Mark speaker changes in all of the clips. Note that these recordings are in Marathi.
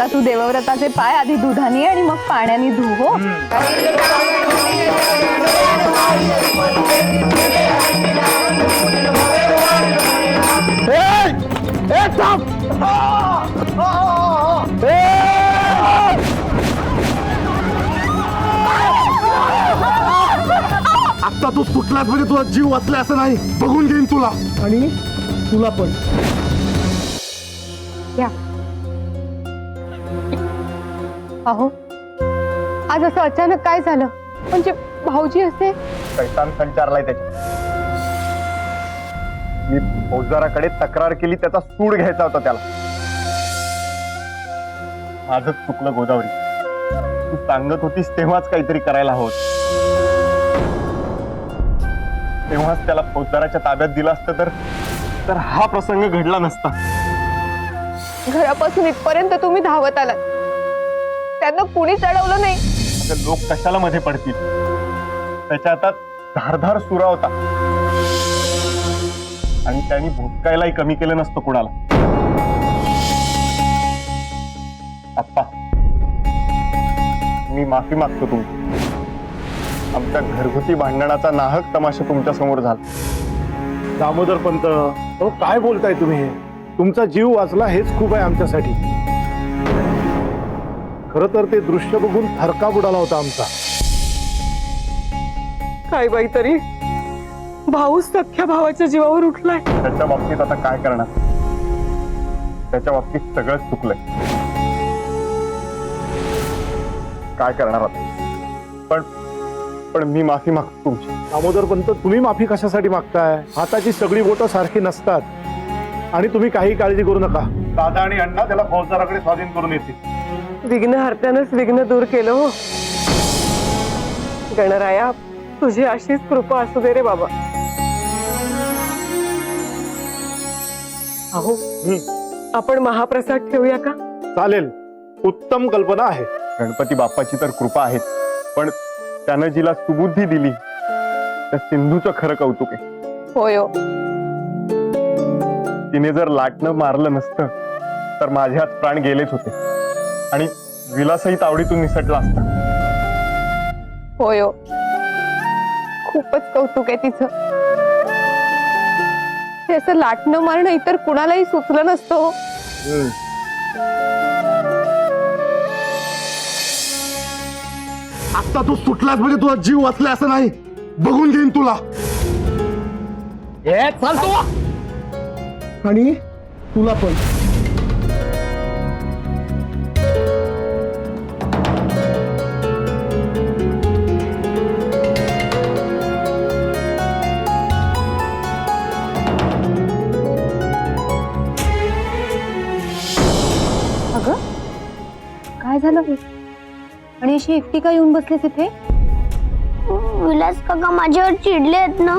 Speaker 1: आता तू देवव्रताचे पाय आधी दुधाने आणि मग पाण्याने धु हो?
Speaker 2: आता तू सुटलास म्हणजे तुझा जीव वाचला असं नाही. बघून घेईन तुला. आणि तुला पण.
Speaker 1: घ्या अहो आज असं अचानक काय झालं? म्हणजे भाऊजी असे?
Speaker 2: शैतान संचारलाय त्याच्या. मी फौजदाराकडे तक्रार केली त्याचा सूड घ्यायचा होता त्याला. माझच चुकलं गोदावरी. तू सांगत होतीस तेव्हाच काहीतरी करायला हवं तेव्हाच त्याला फौजदाराच्या ताब्यात दिलं असतं तर तर हा प्रसंग घडला नसता.
Speaker 1: घरापासून इथपर्यंत तुम्ही धावत आलात. त्यांना कुणीच अडवलं नाही.
Speaker 2: आता लोक कशाला मध्ये पडतील? त्याच्या हातात धारधार सुरा होता. आणि त्यांनी भुटकायलाही कमी केलं नसतं कुणाला. आप्पा मी माफी मागतो तुमची. आमच्या घरगुती भांडणाचा नाहक तमाशा तुमच्यासमोर झाला.
Speaker 3: दामोदर पंत अहो काय बोलताय तुम्ही? तुमचा जीव वाचला हेच खूप आहे आमच्यासाठी. खर तर ते दृश्य बघून थरका बुडाला होता आमचा.
Speaker 4: काय बाई तरी? भाऊ सख्या भावाच्या जीवावर उठलाय.
Speaker 2: त्याच्या बाबतीत आता काय करणार? त्याच्या बाबतीत सगळंच चुकलंय. काय करणार आता? पण पण मी माफी मागतो तुमची.
Speaker 3: दामोदर पंत तुम्ही माफी कशासाठी मागताय? हाताची सगळी बोटं सारखी नसतात. आणि तुम्ही काही काळजी करू नका. दादा आणि अण्णा त्याला फौजदाराकडे स्वाधीन करून येतील.
Speaker 4: विघ्न हरत्यानंच विघ्न दूर केलं हो. गणराया तुझी अशीच कृपा असू दे रे बाबा. अहो आपण महाप्रसाद ठेवूया का?
Speaker 3: चालेल. उत्तम कल्पना आहे.
Speaker 2: गणपती बाप्पाची तर कृपा आहेच पण त्यानं जिला सुबुद्धी दिली त्या सिंधूचं खरं कौतुक आहे.
Speaker 1: होय हो.
Speaker 2: तिने जर लाटणं मारलं नसतं तर माझे हात प्राण गेलेच होते. आणि विलासही तावडीतून निसटला असता.
Speaker 1: होय हो. खूपच कौतुक आहे तिचं. हे असं लाटणं मारणं इतर कुणालाही सुचलं नसतं हो.
Speaker 2: आता तू सुटलास म्हणजे तुझा जीव वाचला असं नाही. बघून घेईन तुला. आणि तुला पण.
Speaker 1: काय झालं? आणि अशी एकटी का येऊन बसलीस इथे?
Speaker 5: विलास काका माझ्यावर चिडले आहेत ना.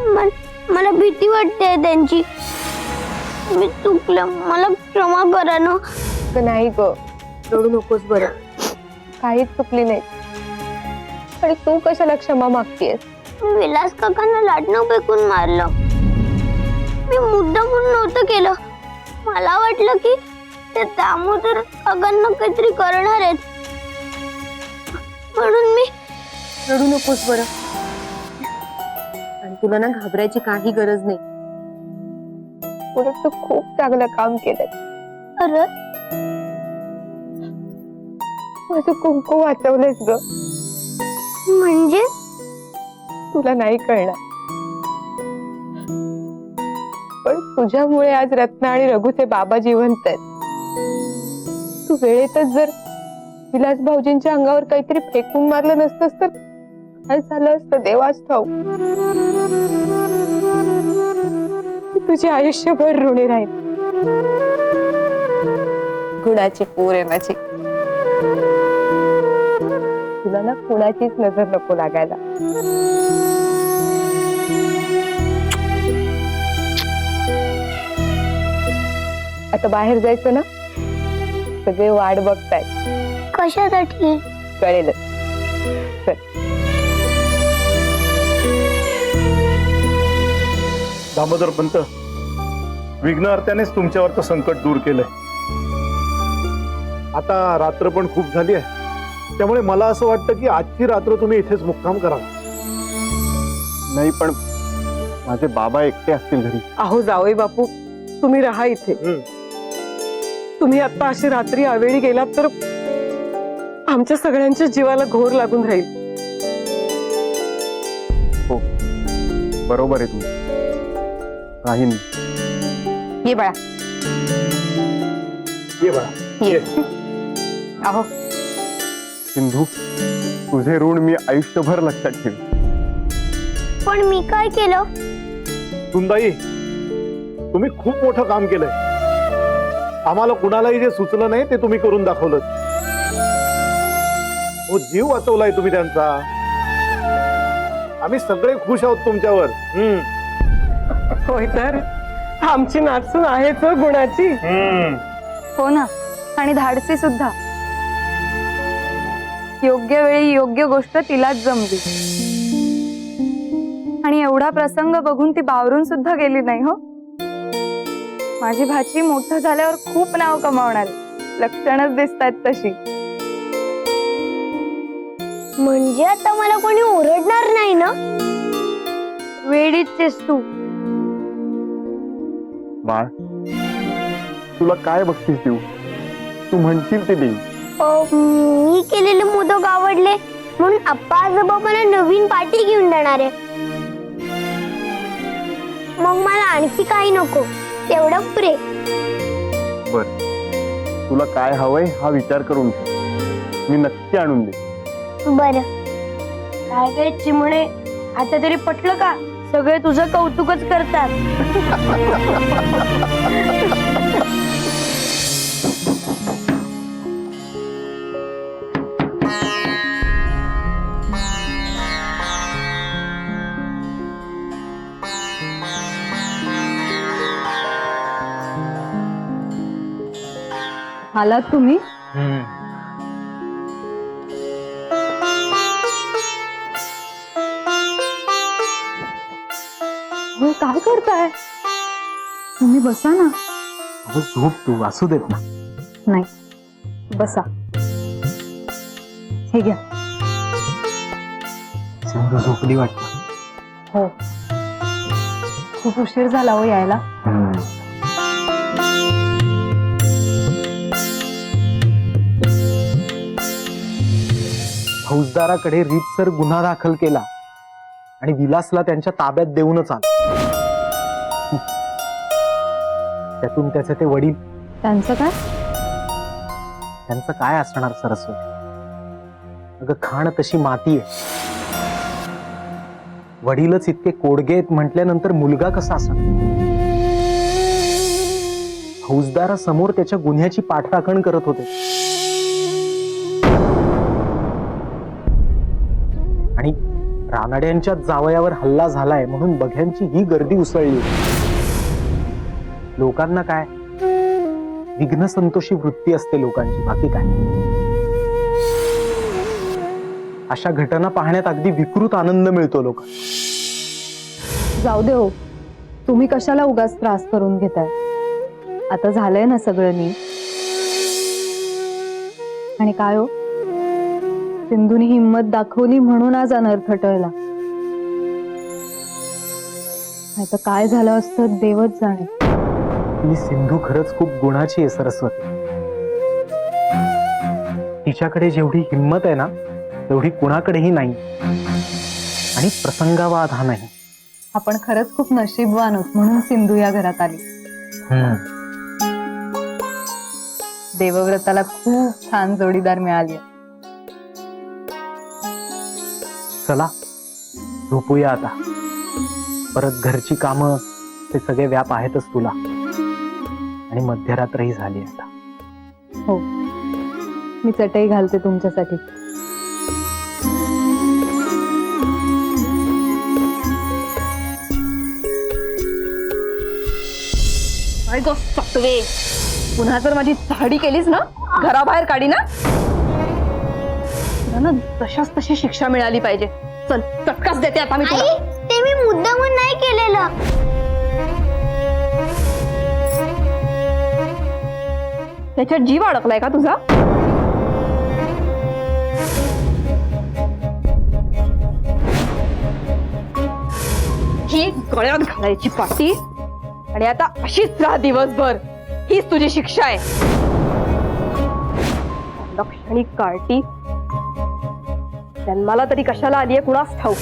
Speaker 5: मल- मला भीती वाटते त्यांची. मी चुकलं. मला क्षमा करा ना.
Speaker 1: अगं नाही ग. रडू नकोस बरं. काहीच चुकली नाही. आणि तू कशाला क्षमा मागतेस
Speaker 5: विलास काकांना लाटणं फेकून मारलं. मी मुद्दा म्हणून नव्हतं केलं. मला वाटलं की ते दामोदर काकांना काहीतरी करणार आहेत. म्हणून मी
Speaker 1: रडू नकोस बरं. आणि तुला ना घाबरायची काही गरज नाही. उलट तू खूप चांगलं काम केलं माझं कुंकू वाचवलंयस ग.
Speaker 5: म्हणजे?
Speaker 1: तुला नाही कळणार. पण तुझ्यामुळे आज रत्ना आणि रघुचे बाबा जिवंत आहेत. तू वेळेतच जर विलास भाऊजींच्या अंगावर काहीतरी फेकून मारलं नसतंस तर काय झालं असतं? देवाच ठाऊ तुझे आयुष्यभर ऋणी राहील गुणाची पूर आहे माझी तुला ना कुणाचीच नजर नको लागायला. आता बाहेर जायचं ना? सगळे वाट बघतायत.
Speaker 5: कशासाठी?
Speaker 1: कळेलच. चल.
Speaker 3: दामोदर पंत विघ्नहर्त्यानेच तुमच्यावरचं संकट दूर केलंय. आता रात्र पण खूप झाली आहे. त्यामुळे मला असं वाटतं की आजची रात्र तुम्ही इथेच मुक्काम करा
Speaker 2: नाही पण माझे बाबा एकटे असतील घरी.
Speaker 4: अहो जावई बापू तुम्ही राहा इथे. तुम्ही आता अशी रात्री आवेळी गेलात तर आमच्या सगळ्यांच्या जीवाला घोर लागून राहील.
Speaker 2: हो. बरोबर आहे तुम्ही. राहीन
Speaker 1: ये बाळा.
Speaker 3: ये
Speaker 1: अहो.
Speaker 2: सिंधू तुझे ऋण मी आयुष्यभर लक्षात ठेवी
Speaker 5: पण मी काय केलं?
Speaker 3: सुनबाई तुम्ही खूप मोठं काम केलंय. आम्हाला कुणालाही जे सुचलं नाही ते तुम्ही करून दाखवलं हो जीव वाचवलाय तुम्ही त्यांचा. आम्ही सगळे खुश आहोत तुमच्यावर. हम्म.
Speaker 4: होय तर? आमची नाचून आहेच हं गुणाची.
Speaker 3: हम्म.
Speaker 6: हो ना. आणि धाडसी सुद्धा. योग्य वेळी योग्य गोष्ट तिलाच जमली. आणि एवढा प्रसंग बघून ती बावरून सुद्धा गेली नाही हो. माझी भाची मोठं झाल्यावर खूप नाव कमावणार. लक्षणच दिसतात तशी.
Speaker 5: म्हणजे आता मला कोणी ओरडणार नाही ना? वेडीच आहेस तू.
Speaker 2: बाळ तुला काय बक्षीस देऊ? तू म्हणशील ते
Speaker 5: अ, मी केलेले मोदक आवडले म्हणून आप्पा आजोबा मला नवीन पाटी घेऊन देणार आहे. मग मला आणखी काही नको. तेवढं पुरे
Speaker 2: बर. तुला काय हवंय हा विचार करून ठेव मी नक्की आणून दे
Speaker 5: बर. काय काय चिमणे? आता तरी पटलं का? सगळे तुझं कौतुकच करतात.
Speaker 6: आलात तुम्ही? हो काय करताय? तुम्ही बसा ना.
Speaker 7: झोप तू असू देत ना.
Speaker 6: नाही बसा. हे घ्या.
Speaker 7: सिंधू झोपली वाटत.
Speaker 6: हो. खूप उशीर झाला हो यायला.
Speaker 7: फौजदाराकडे रीतसर गुन्हा दाखल केला आणि विलासला त्यांच्या ताब्यात देऊनच आला. त्यातून त्याचे ते वडील.
Speaker 6: त्यांचं काय?
Speaker 7: त्यांचं काय असणार सरस्वती? अगं खाण तशी माती आहे वडीलच इतके कोडगेत म्हटल्यानंतर मुलगा कसा असणार फौजदारासमोर त्याच्या गुन्ह्याची पाठराखण करत होते. रानाड्यांच्या जावयावर हल्ला झालाय म्हणून बघ्यांची ही गर्दी उसळली. लोकांना काय? विघ्न संतोषी वृत्ती असते लोकांची बाकी काय? अशा घटना पाहण्यात अगदी विकृत आनंद मिळतो लोक
Speaker 6: जाऊ दे हो. तुम्ही कशाला उगाच त्रास करून घेताय? आता झालंय ना सगळं नीट? आणि काय हो? सिंधूनी हिंमत दाखवली म्हणून आज अनर्थ टळला. नाही तर काय झालं असतं देवच जाणे.
Speaker 7: ही सिंधू खरंच खूप गुणाची आहे सरस्वती. तिच्याकडे जेवढी हिंमत आहे ना तेवढी कुणाकडेही नाही. आणि प्रसंगावाद हा नाही.
Speaker 6: आपण खरंच खूप नशीबवान आहोत म्हणून सिंधू या घरात आली. देवव्रताला खूप छान जोडीदार मिळाली.
Speaker 7: चला झोपूया आता. परत घरची कामं ते सगळे व्याप आहेतच तुला. आणि मध्यरात्रही झाली आता.
Speaker 6: हो. मी चटई घालते तुमच्यासाठी.
Speaker 1: पुन्हा जर माझी चाहडी केलीस ना घराबाहेर काढी ना. तुला ना तशाच तशी शिक्षा मिळाली पाहिजे. चल चटकाच देते आता मी तुला.
Speaker 5: मुद्दामून नाही केलेलं.
Speaker 8: त्याच्यात जीव अडकलाय का तुझा? ही गळ्यात घालायची पाटी आणि आता अशीच राहा दिवसभर. हीच तुझी शिक्षा आहे. लक्षणी कार्टी जन्माला तरी कशाला आलीये कुणास ठाऊक?